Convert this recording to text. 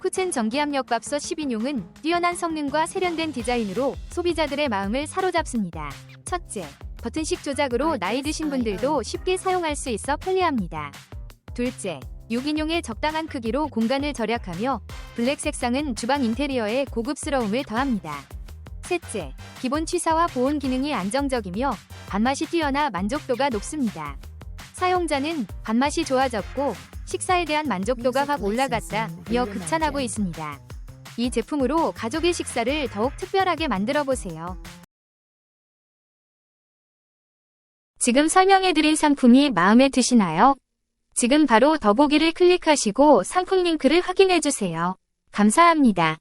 쿠첸 전기압력밥솥 10인용은 뛰어난 성능과 세련된 디자인으로 소비자들의 마음을 사로잡습니다. 첫째, 버튼식 조작으로 나이 드신 분들도 쉽게 사용할 수 있어 편리합니다. 둘째, 6인용의 적당한 크기로 공간을 절약하며 블랙 색상은 주방 인테리어에 고급스러움을 더합니다. 셋째, 기본 취사와 보온 기능이 안정적이며 밥맛이 뛰어나 만족도가 높습니다. 사용자는 밥맛이 좋아졌고 식사에 대한 만족도가 확 올라갔다 이어 극찬하고 있습니다. 이 제품으로 가족의 식사를 더욱 특별하게 만들어 보세요. 지금 설명해드린 상품이 마음에 드시나요? 지금 바로 더보기를 클릭하시고 상품 링크를 확인해주세요. 감사합니다.